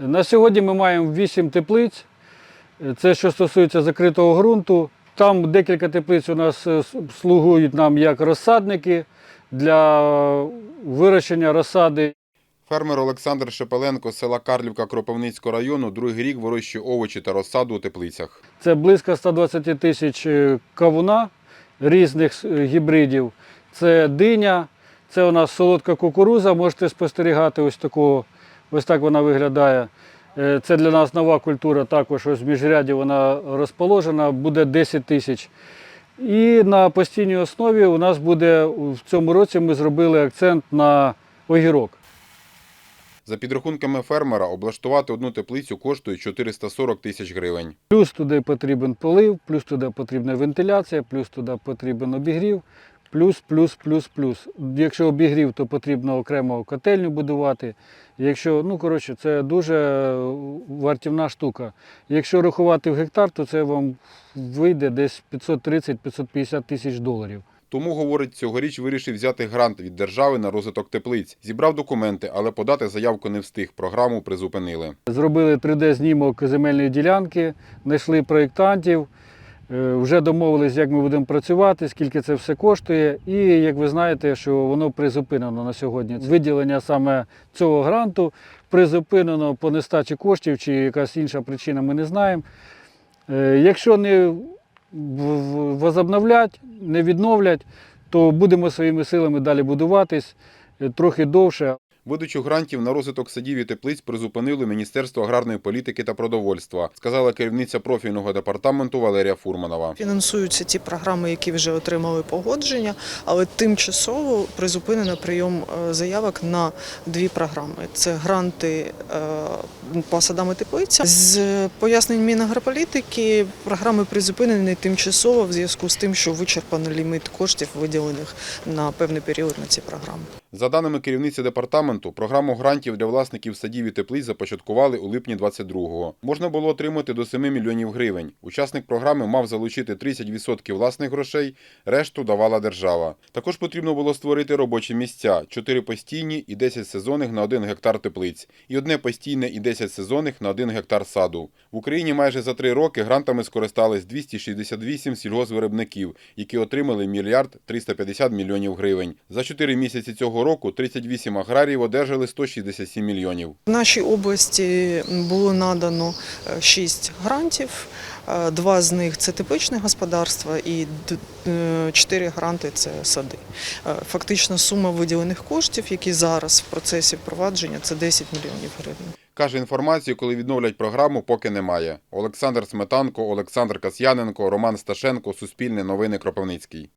На сьогодні ми маємо 8 теплиць. Це що стосується закритого ґрунту. Там декілька теплиць у нас е, слугують нам як розсадники для вирощення розсади. Фермер Олександр Шепеленко з села Карлівка Кропивницького району другий рік вирощує овочі та розсаду у теплицях. Це близько 120 тисяч е, кавуна різних е, гібридів. Це диня, це у нас солодка кукуруза. Можете спостерігати ось такого, ось так вона виглядає. Е, Це для нас нова культура, також ось в міжряді вона розположена, буде 10 тисяч. І на постійній основі у нас буде в цьому році ми зробили акцент на огірок. За підрахунками фермера, облаштувати одну теплицю коштує 440 тисяч гривень. Плюс туди потрібен полив, плюс туди потрібна вентиляція, плюс туди потрібен обігрів, плюс, плюс, плюс, плюс. Якщо обігрів, то потрібно окремо котельню будувати. Якщо, ну коротше, це дуже вартівна штука. Якщо рахувати в гектар, то це вам вийде десь 530-550 тисяч доларів. Тому, говорить, цьогоріч вирішив взяти грант від держави на розвиток теплиць. Зібрав документи, але подати заявку не встиг. Програму призупинили. Зробили 3D-знімок земельної ділянки, знайшли проєктантів, вже домовились, як ми будемо працювати, скільки це все коштує. І як ви знаєте, що воно призупинено на сьогодні. Виділення саме цього гранту призупинено по нестачі коштів чи якась інша причина, ми не знаємо. Е, Якщо не возобновлять, не відновлять, то будемо своїми силами далі будуватись е, трохи довше. Видачу грантів на розвиток садів і теплиць призупинили Міністерство аграрної політики та продовольства, сказала керівниця профільного департаменту Валерія Фурманова. Фінансуються ті програми, які вже отримали погодження, але тимчасово призупинено прийом е, заявок на дві програми: це гранти е, по садам і теплицям. З пояснень Мінагрополітики програми призупинені тимчасово в зв'язку з тим, що вичерпано ліміт коштів, виділених на певний період на ці програми. За даними керівниці департаменту, програму грантів для власників садів і теплиць започаткували у липні 22-го. Можна було отримати до 7 мільйонів гривень. Учасник програми мав залучити 30% власних грошей, решту давала держава. Також потрібно було створити робочі місця: 4 постійні і 10 сезонних на 1 гектар теплиць, і одне постійне і 10 сезонних на 1 гектар саду. В Україні майже за 3 роки грантами скористались 268 сільгоспвиробників, які отримали мільярд 350 мільйонів гривень. За 4 місяці цього року 38 аграріїв одержали 167 мільйонів. В нашій області було надано е, шість грантів. Е, Два з них це тепличне господарство, і е, чотири гранти це сади. Е, Фактично сума виділених коштів, які зараз в процесі впровадження, це 10 мільйонів гривень. Каже, інформацію, коли відновлять програму, поки немає. Олександр Сметанко, Олександр Касьяненко, Роман Сташенко, Суспільне новини Кропивницький.